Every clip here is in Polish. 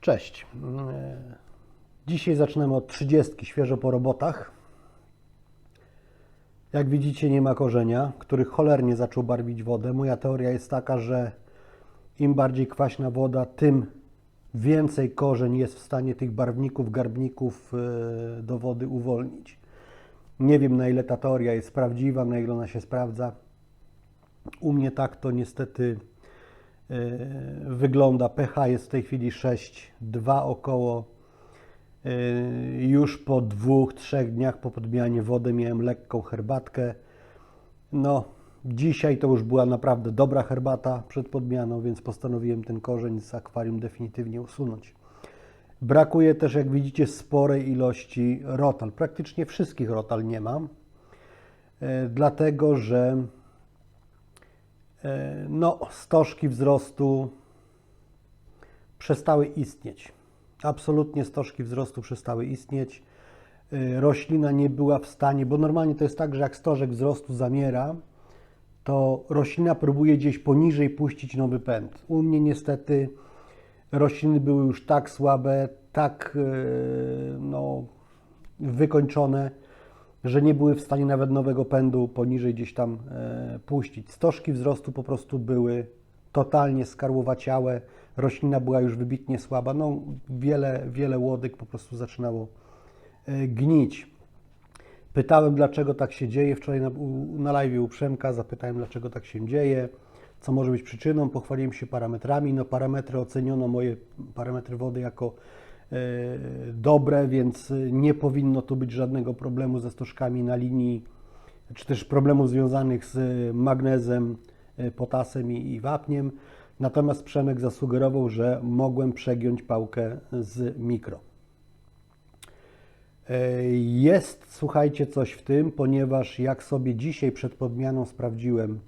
Cześć. Dzisiaj zaczynamy od 30, świeżo po robotach. Jak widzicie, nie ma korzenia, który cholernie zaczął barwić wodę. Moja teoria jest taka, że im bardziej kwaśna woda, tym więcej korzeń jest w stanie tych barwników, garbników e, do wody uwolnić. Nie wiem, na ile ta teoria jest prawdziwa, na ile ona się sprawdza. U mnie tak to niestety wygląda. pH jest w tej chwili 6,2 około. E, Już po dwóch, trzech dniach po podmianie wody miałem lekką herbatkę. No, dzisiaj to już była naprawdę dobra herbata przed podmianą, więc postanowiłem ten korzeń z akwarium definitywnie usunąć. Brakuje też, jak widzicie, sporej ilości rotal. Praktycznie wszystkich rotal nie mam, e, dlatego że e, no, stożki wzrostu przestały istnieć. Absolutnie stożki wzrostu przestały istnieć. Y, Roślina nie była w stanie, bo normalnie to jest tak, że jak stożek wzrostu zamiera, to roślina próbuje gdzieś poniżej puścić nowy pęd. U mnie niestety rośliny były już tak słabe, tak y, no, wykończone, że nie były w stanie nawet nowego pędu poniżej gdzieś tam e, puścić. Stożki wzrostu po prostu były totalnie skarłowaciałe, roślina była już wybitnie słaba, no wiele, wiele łodyg po prostu zaczynało e, gnić. Pytałem, dlaczego tak się dzieje. Wczoraj na, na live u Przemka zapytałem, dlaczego tak się dzieje, co może być przyczyną. Pochwaliłem się parametrami. No, parametry oceniono moje parametry wody jako dobre, więc nie powinno tu być żadnego problemu ze stożkami na linii, czy też problemów związanych z magnezem, e, potasem i, wapniem. Natomiast Przemek zasugerował, że mogłem przegiąć pałkę z mikro. E, Jest, słuchajcie, coś w tym, ponieważ jak sobie dzisiaj przed podmianą sprawdziłem,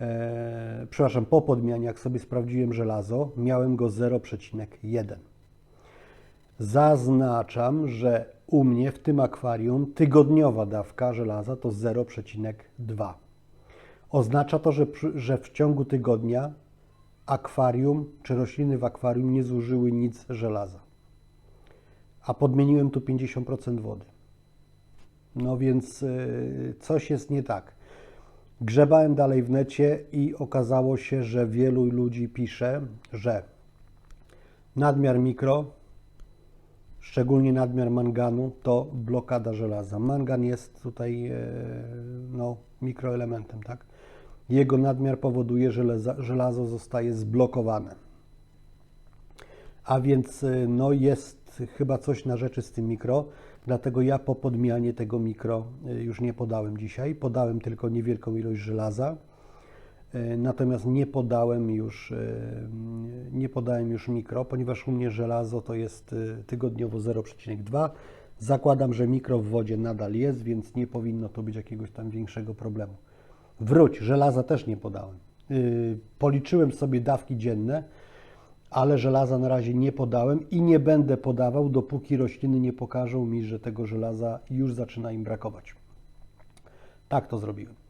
e, przepraszam, po podmianie, jak sobie sprawdziłem żelazo, miałem go 0,1. Zaznaczam, że u mnie w tym akwarium tygodniowa dawka żelaza to 0,2. Oznacza to, że, że w ciągu tygodnia akwarium czy rośliny w akwarium nie zużyły nic żelaza a podmieniłem tu 50% wody. No więc y, coś jest nie tak. Grzebałem dalej w necie i okazało się, że wielu ludzi pisze, że nadmiar mikro, szczególnie nadmiar manganu, to blokada żelaza. Mangan jest tutaj e, no, mikroelementem, tak? Jego nadmiar powoduje, że żelazo zostaje zblokowane. A więc y, no, jest chyba coś na rzeczy z tym mikro, dlatego ja po podmianie tego mikro y, już nie podałem dzisiaj. Podałem tylko niewielką ilość żelaza, natomiast nie podałem już, y, nie podałem już mikro, ponieważ u mnie żelazo to jest y, tygodniowo 0,2. Zakładam, że mikro w wodzie nadal jest, więc nie powinno to być jakiegoś tam większego problemu. Wróć, żelaza też nie podałem. Policzyłem sobie dawki dzienne, ale żelaza na razie nie podałem i nie będę podawał, dopóki rośliny nie pokażą mi, że tego żelaza już zaczyna im brakować. Tak to zrobiłem.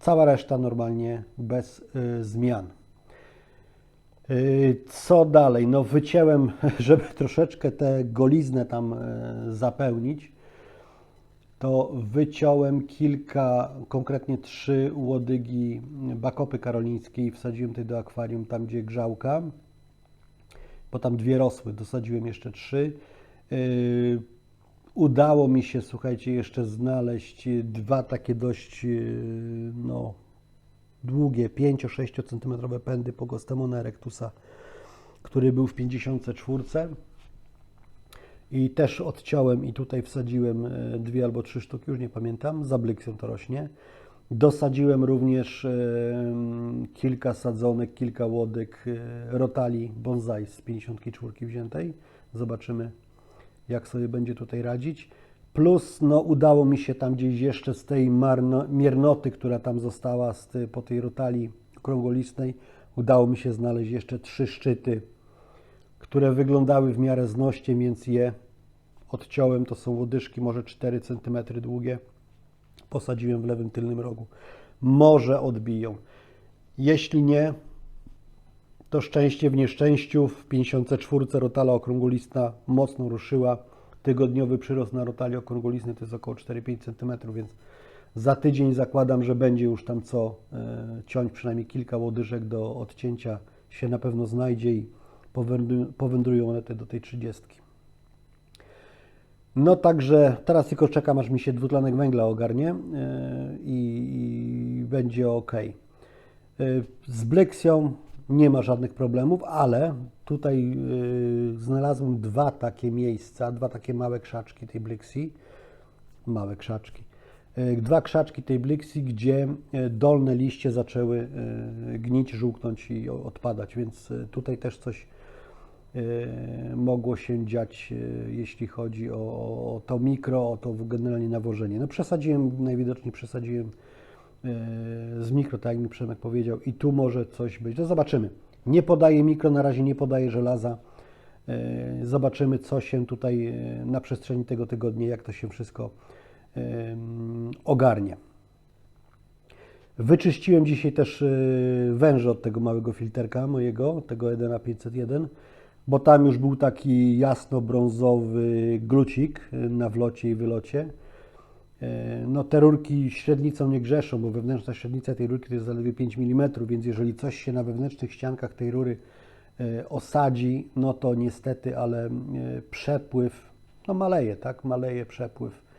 Cała reszta normalnie bez y, zmian. Y, Co dalej? No wyciąłem, żeby troszeczkę tę goliznę tam y, zapełnić, to wyciąłem kilka, konkretnie trzy łodygi bakopy karolińskiej i wsadziłem tutaj do akwarium, tam gdzie grzałka bo tam dwie rosły, dosadziłem jeszcze trzy. Udało mi się, słuchajcie, jeszcze znaleźć dwa takie dość yy, no, długie, 5-6 cm pędy Pogostemona erectusa, który był w 54. I też odciąłem i tutaj wsadziłem e, dwie albo trzy sztuki, już nie pamiętam, za blyksem to rośnie. Dosadziłem również e, kilka sadzonek, kilka łodyg e, rotali bonsai z 54 wziętej. Zobaczymy, jak sobie będzie tutaj radzić. Plus, no, udało mi się tam gdzieś jeszcze z tej marno, miernoty, która tam została z po tej rotali okrągłolistnej, udało mi się znaleźć jeszcze trzy szczyty, które wyglądały w miarę znośnie, więc je odciąłem. To są łodyżki może 4 cm długie posadziłem w lewym tylnym rogu. Może odbiją. Jeśli nie, To szczęście w nieszczęściu. W 54 rotala okrągłolistna mocno ruszyła. Tygodniowy przyrost na rotali okrągłolistnej to jest około 4-5 cm, więc za tydzień zakładam, że będzie już tam co e, ciąć, przynajmniej kilka łodyżek do odcięcia się na pewno znajdzie i powędru- powędrują one te do tej 30. No także teraz tylko czekam, aż mi się dwutlenek węgla ogarnie e, i, i będzie ok. E, Z Bleksją nie ma żadnych problemów, ale tutaj e, znalazłem dwa takie miejsca, dwa takie małe krzaczki tej Bleksji, małe krzaczki, E, dwa krzaczki tej Bleksji, gdzie e, dolne liście zaczęły e, gnić, żółknąć i odpadać, więc e, tutaj też coś e, mogło się dziać, jeśli chodzi o, o to mikro, o to generalnie nawożenie. No przesadziłem, najwidoczniej przesadziłem z mikro, tak jak mi Przemek powiedział, i tu może coś być. To zobaczymy. Nie podaję mikro, na razie nie podaję żelaza. E, Zobaczymy, co się tutaj e, na przestrzeni tego tygodnia, jak to się wszystko ogarnie. Wyczyściłem dzisiaj też y, węże od tego małego filterka mojego, tego Edena 501, bo tam już był taki jasno-brązowy glucik na wlocie i wylocie. E, No te rurki średnicą nie grzeszą, bo wewnętrzna średnica tej rurki to jest zaledwie 5 mm, więc jeżeli coś się na wewnętrznych ściankach tej rury e, osadzi, no to niestety, ale e, przepływ, no maleje, tak, maleje przepływ.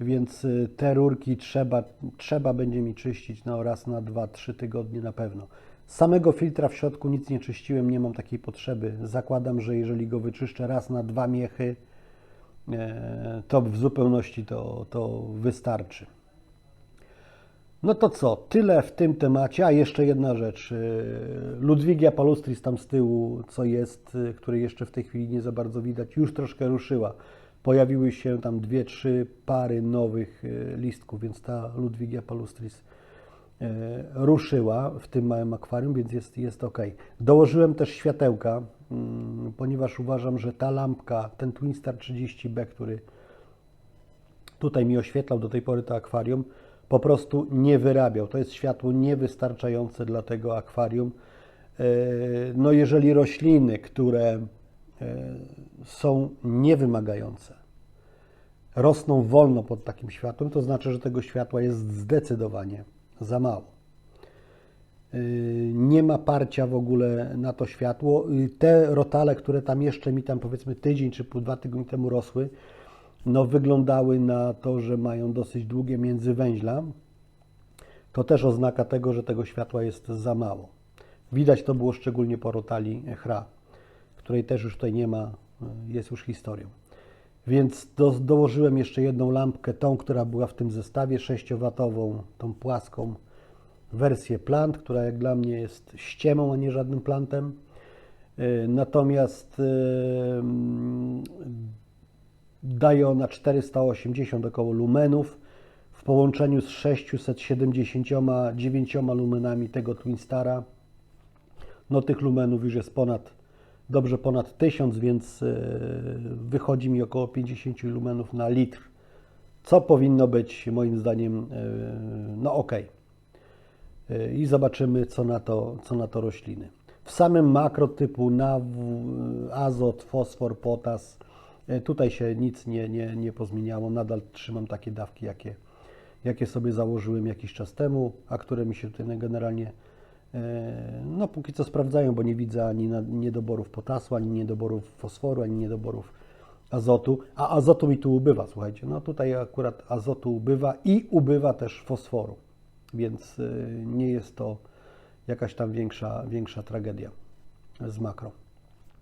Więc te rurki trzeba, trzeba będzie mi czyścić no, raz na 2-3 tygodnie na pewno. Samego filtra w środku nic nie czyściłem, nie mam takiej potrzeby. Zakładam, że jeżeli go wyczyszczę raz na dwa miechy, to w zupełności to, to wystarczy. No to co, tyle w tym temacie. A jeszcze jedna rzecz. y, Ludwigia palustris tam z tyłu, co jest, y, której jeszcze w tej chwili nie za bardzo widać, już troszkę ruszyła. Pojawiły się tam dwie, trzy pary nowych listków, więc ta Ludwigia palustris ruszyła w tym małym akwarium, więc jest, jest ok. Dołożyłem też światełka, ponieważ uważam, że ta lampka, ten Twinstar 30B, który tutaj mi oświetlał do tej pory to akwarium, po prostu nie wyrabiał. To jest światło niewystarczające dla tego akwarium. E, No jeżeli rośliny, które e, są niewymagające, rosną wolno pod takim światłem, to znaczy, że tego światła jest zdecydowanie za mało. Nie ma parcia w ogóle na to światło. Y, Te rotale, które tam jeszcze mi tam powiedzmy tydzień czy pół, dwa tygodnie temu rosły, no wyglądały na to, że mają dosyć długie międzywęźla. To też oznaka tego, że tego światła jest za mało. Widać to było szczególnie po rotali chra, której też już tutaj nie ma, y, jest już historią. Więc do, dołożyłem jeszcze jedną lampkę, tą, która była w tym zestawie, 6W, tą płaską wersję plant, która jak dla mnie jest ściemą, a nie żadnym plantem. Y, Natomiast y, mm, daje ona 480 około lumenów w połączeniu z 679 lumenami tego Twinstara. No tych lumenów już jest ponad, dobrze ponad 1000, więc y, wychodzi mi około 50 lumenów na litr, co powinno być moim zdaniem no ok. I zobaczymy, co na to, co na to rośliny. W samym makro typu NAW, azot, fosfor, potas, y, tutaj się nic nie, nie, nie pozmieniało. Nadal trzymam takie dawki, jakie, jakie sobie założyłem jakiś czas temu, a które mi się tutaj generalnie e, no póki co sprawdzają, bo nie widzę ani niedoborów potasu, ani niedoborów fosforu, ani niedoborów azotu, a azotu mi tu ubywa, słuchajcie, no tutaj akurat azotu ubywa i ubywa też fosforu, więc y, nie jest to jakaś tam większa, większa tragedia z makro.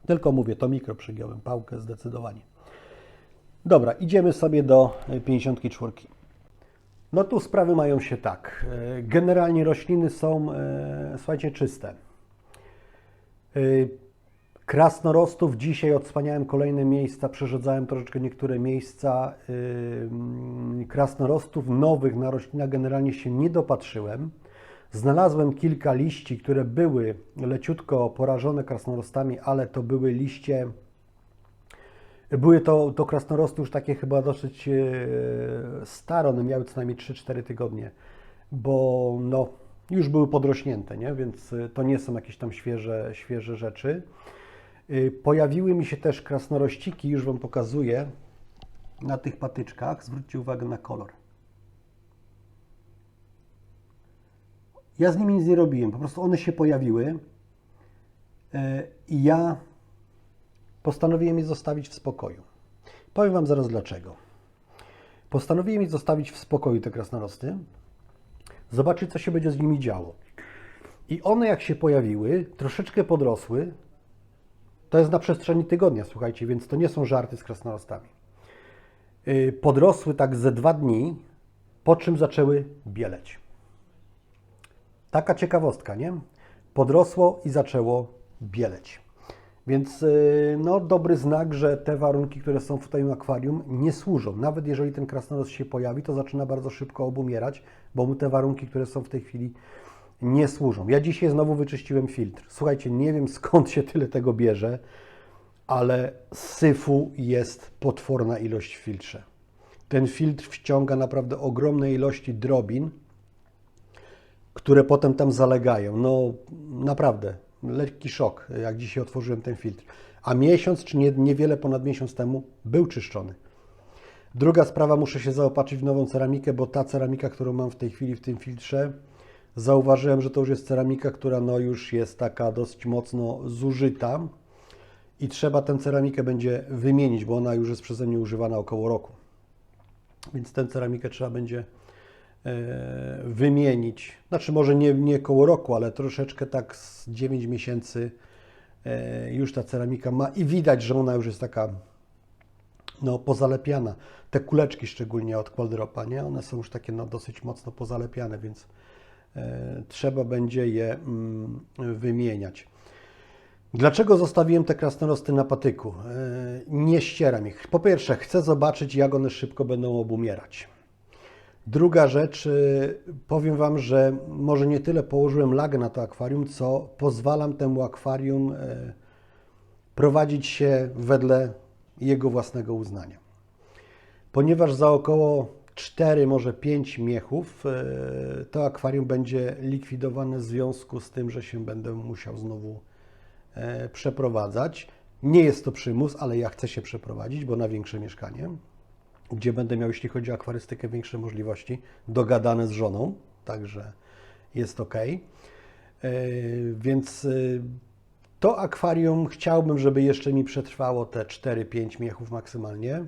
Tylko mówię, to mikro przygiąłem, pałkę zdecydowanie. Dobra, idziemy sobie do y, 54. No tu sprawy mają się tak. E, Generalnie rośliny są, słuchajcie, czyste. E, Krasnorostów dzisiaj odsłaniałem kolejne miejsca, przerzucałem troszeczkę niektóre miejsca. e, Krasnorostów nowych na roślinach generalnie się nie dopatrzyłem. Znalazłem kilka liści, które były leciutko porażone krasnorostami, ale to były liście były to, to krasnorosty już takie chyba dosyć e, stare, one miały co najmniej 3-4 tygodnie, bo no, Już były podrośnięte, nie? więc y, to nie są jakieś tam świeże, świeże rzeczy. Y, Pojawiły mi się też krasnorościki, już Wam pokazuję, na tych patyczkach. Zwróćcie uwagę na kolor. Ja z nimi nic nie robiłem, po prostu one się pojawiły y, i ja postanowiłem je zostawić w spokoju. Powiem Wam zaraz dlaczego. Postanowiłem je zostawić w spokoju, te krasnorosty, zobaczyć, co się będzie z nimi działo. I one, jak się pojawiły, troszeczkę podrosły. To jest na przestrzeni tygodnia, słuchajcie, więc to nie są żarty z krasnorostami. Yy, Podrosły tak ze dwa dni, po czym zaczęły bieleć. Taka ciekawostka, nie? Podrosło i zaczęło bieleć. Więc yy, no, dobry znak, że te warunki, które są w tym akwarium, nie służą. Nawet jeżeli ten krasnorost się pojawi, to zaczyna bardzo szybko obumierać, bo mu te warunki, które są w tej chwili, nie służą. Ja dzisiaj znowu wyczyściłem filtr. Słuchajcie, nie wiem skąd się tyle tego bierze, ale syfu jest potworna ilość w filtrze. Ten filtr wciąga naprawdę ogromne ilości drobin, które potem tam zalegają. No naprawdę, lekki szok, jak dzisiaj otworzyłem ten filtr. A miesiąc, czy nie, niewiele ponad miesiąc temu, był czyszczony. Druga sprawa, muszę się zaopatrzyć w nową ceramikę, bo ta ceramika, którą mam w tej chwili w tym filtrze, zauważyłem, że to już jest ceramika, która no już jest taka dość mocno zużyta i trzeba tę ceramikę będzie wymienić, bo ona już jest przeze mnie używana około roku. Więc tę ceramikę trzeba będzie e, wymienić. Znaczy może nie, nie koło roku, ale troszeczkę tak z 9 miesięcy e, już ta ceramika ma i widać, że ona już jest taka no, pozalepiana. Te kuleczki szczególnie od Qualdropa, nie? One są już takie no, dosyć mocno pozalepiane, więc trzeba będzie je mm, wymieniać. Dlaczego zostawiłem te krasnorosty na patyku? E, Nie ścieram ich. Po pierwsze, chcę zobaczyć, jak one szybko będą obumierać. Druga rzecz, y, powiem Wam, że może nie tyle położyłem lagę na to akwarium, co pozwalam temu akwarium e, prowadzić się wedle jego własnego uznania. Ponieważ za około 4, może 5 miechów e, to akwarium będzie likwidowane w związku z tym, że się będę musiał znowu e, przeprowadzać. Nie jest to przymus, ale ja chcę się przeprowadzić, bo na większe mieszkanie, gdzie będę miał, jeśli chodzi o akwarystykę, większe możliwości, dogadane z żoną, także jest ok. Więc e, to akwarium chciałbym, żeby jeszcze mi przetrwało te 4-5 miechów maksymalnie,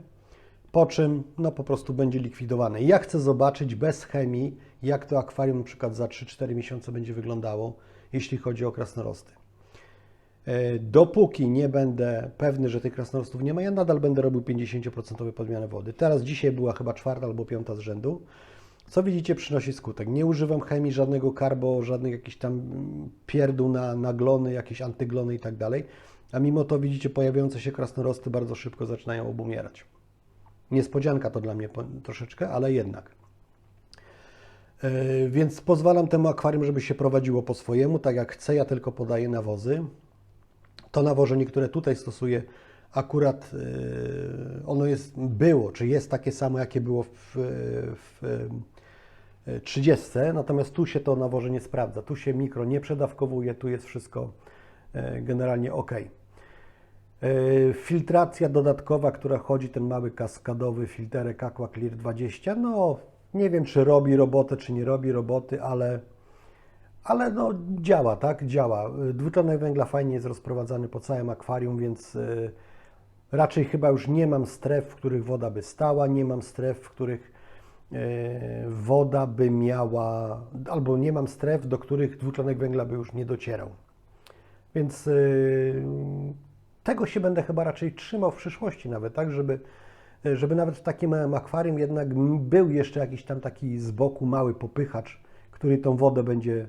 po czym no po prostu będzie likwidowane. Ja chcę zobaczyć bez chemii, jak to akwarium na przykład za 3-4 miesiące będzie wyglądało, jeśli chodzi o krasnorosty. E, Dopóki nie będę pewny, że tych krasnorostów nie ma, ja nadal będę robił 50% podmianę wody. Teraz dzisiaj była chyba czwarta albo piąta z rzędu. Co widzicie, przynosi skutek. Nie używam chemii, żadnego karbo, żadnych jakichś tam pierdół na, na glony, jakieś antyglony i tak dalej. A mimo to widzicie, pojawiające się krasnorosty bardzo szybko zaczynają obumierać. Niespodzianka to dla mnie troszeczkę, ale jednak. Yy, Więc pozwalam temu akwarium, żeby się prowadziło po swojemu, tak jak chcę, ja tylko podaję nawozy. To nawożenie, które tutaj stosuję, akurat yy, ono jest, było, czy jest takie samo, jakie było w, w yy, 30, natomiast tu się to nawożenie sprawdza. Tu się mikro nie przedawkowuje, tu jest wszystko generalnie ok. Yy, Filtracja dodatkowa, która chodzi, ten mały kaskadowy filterek Aqua Clear 20, no nie wiem, czy robi robotę, czy nie robi roboty, ale ale no, działa, tak? Działa. Dwutlenek węgla fajnie jest rozprowadzany po całym akwarium, więc y, raczej chyba już nie mam stref, w których woda by stała, nie mam stref, w których y, woda by miała, albo nie mam stref, do których dwutlenek węgla by już nie docierał. Więc tego się będę chyba raczej trzymał w przyszłości nawet, tak? Żeby, żeby nawet w takim małym akwarium jednak był jeszcze jakiś tam taki z boku mały popychacz, który tą wodę będzie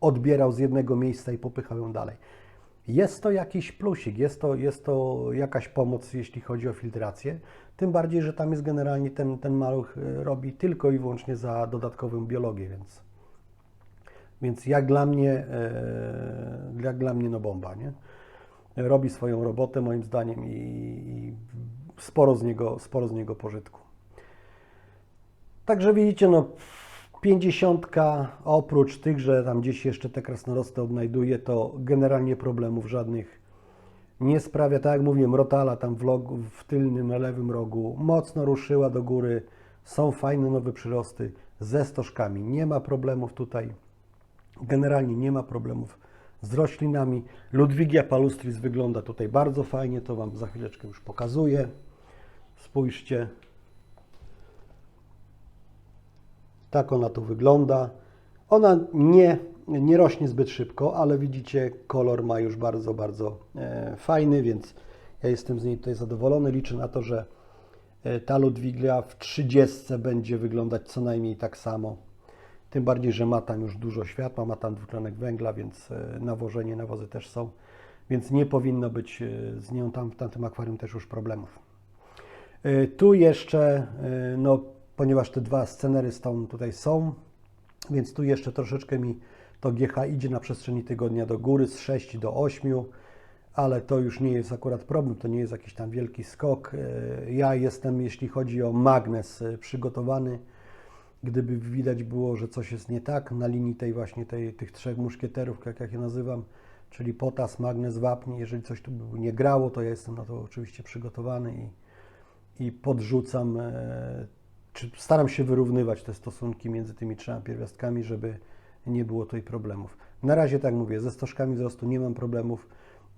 odbierał z jednego miejsca i popychał ją dalej. Jest to jakiś plusik, jest to, jest to jakaś pomoc, jeśli chodzi o filtrację. Tym bardziej, że tam jest generalnie ten, ten maluch y, robi tylko i wyłącznie za dodatkową biologię, więc, więc jak dla mnie, e, jak dla mnie no bomba, nie? Robi swoją robotę moim zdaniem i, i sporo, z niego, sporo z niego pożytku. Także widzicie, no Pięćdziesiątka, oprócz tych, że tam gdzieś jeszcze te krasnorosty odnajduje, to generalnie problemów żadnych nie sprawia. Tak jak mówiłem, rotala tam w, logu, w tylnym lewym rogu mocno ruszyła do góry. Są fajne nowe przyrosty ze stożkami. Nie ma problemów tutaj. Generalnie nie ma problemów z roślinami. Ludwigia palustris wygląda tutaj bardzo fajnie. To Wam za chwileczkę już pokazuję. Spójrzcie. Tak ona tu wygląda. Ona nie, nie rośnie zbyt szybko, ale widzicie, kolor ma już bardzo, bardzo e, fajny, więc ja jestem z niej tutaj zadowolony. Liczę na to, że e, ta Ludwigia w 30 będzie wyglądać co najmniej tak samo. Tym bardziej, że ma tam już dużo światła, ma tam dwutlenek węgla, więc e, nawożenie, nawozy też są, więc nie powinno być e, z nią tam w tamtym akwarium też już problemów. E, Tu jeszcze, no, ponieważ te dwa scenery stąd tutaj są, więc tu jeszcze troszeczkę mi to GH idzie na przestrzeni tygodnia do góry z 6 do 8, ale to już nie jest akurat problem, to nie jest jakiś tam wielki skok. Ja jestem, jeśli chodzi o magnes, przygotowany. Gdyby widać było, że coś jest nie tak na linii tej właśnie tej, tych trzech muszkieterów, jak, jak je nazywam, czyli potas, magnes, wapń, jeżeli coś tu nie grało, to ja jestem na to oczywiście przygotowany i, i podrzucam, e, czy staram się wyrównywać te stosunki między tymi trzema pierwiastkami, żeby nie było tutaj problemów. Na razie, tak mówię, ze stożkami wzrostu nie mam problemów.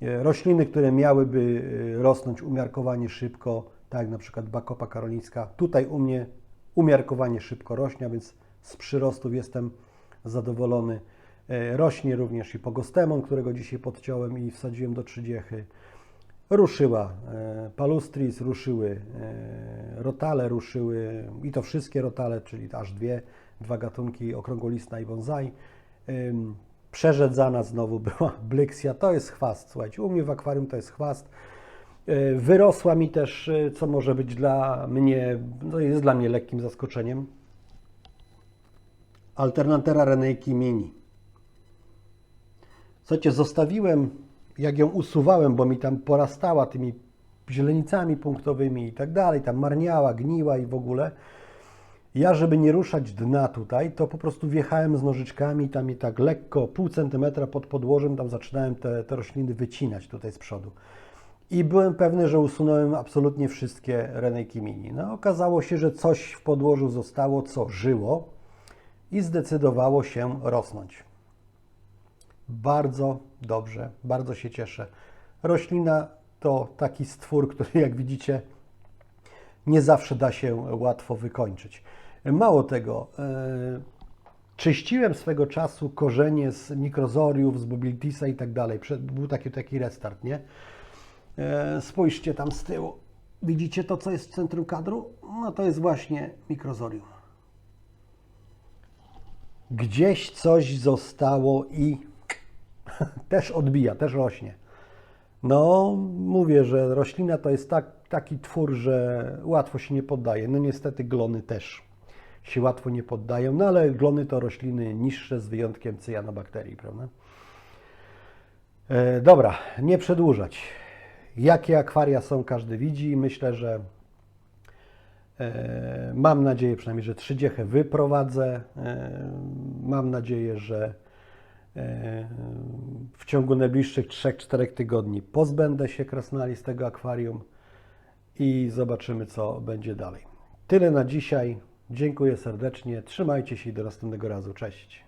E, Rośliny, które miałyby e, rosnąć umiarkowanie szybko, tak jak na przykład bakopa karolińska, tutaj u mnie umiarkowanie szybko rośnie, a więc z przyrostów jestem zadowolony. E, Rośnie również i pogostemon, którego dzisiaj podciąłem i wsadziłem do trzydziechy. Ruszyła e, palustris, ruszyły e, rotale, ruszyły i to wszystkie rotale, czyli aż dwie, dwa gatunki okrągłolistna i bonsai. Przerzedzana znowu była blyksia, to jest chwast, słuchajcie, u mnie w akwarium to jest chwast. E, Wyrosła mi też, e, co może być dla mnie, no jest dla mnie lekkim zaskoczeniem, Alternatera Renejki Mini. Słuchajcie, zostawiłem, jak ją usuwałem, bo mi tam porastała tymi zielenicami punktowymi i tak dalej, tam marniała, gniła i w ogóle. Ja, żeby nie ruszać dna tutaj, to po prostu wjechałem z nożyczkami tam i tak lekko, pół centymetra pod podłożem, tam zaczynałem te, te rośliny wycinać tutaj z przodu. I byłem pewny, że usunąłem absolutnie wszystkie renejki mini. No, okazało się, że coś w podłożu zostało, co żyło i zdecydowało się rosnąć. Bardzo dobrze, bardzo się cieszę. Roślina to taki stwór, który jak widzicie nie zawsze da się łatwo wykończyć. Mało tego, e, czyściłem swego czasu korzenie z mikrozoriów, z mobilitisa i tak dalej. Był taki, taki restart, nie? E, Spójrzcie tam z tyłu. Widzicie to, co jest w centrum kadru? No to jest właśnie mikrozorium. Gdzieś coś zostało i też odbija, też rośnie. No, mówię, że roślina to jest tak, taki twór, że łatwo się nie poddaje. No niestety glony też się łatwo nie poddają, no ale glony to rośliny niższe z wyjątkiem cyjanobakterii, prawda? E, dobra, nie przedłużać. Jakie akwaria są, każdy widzi. Myślę, że e, mam nadzieję przynajmniej, że trzydziechę wyprowadzę. E, mam nadzieję, że e, w ciągu najbliższych 3-4 tygodni pozbędę się krasnali z tego akwarium i zobaczymy, co będzie dalej. Tyle na dzisiaj. Dziękuję serdecznie. Trzymajcie się i do następnego razu. Cześć.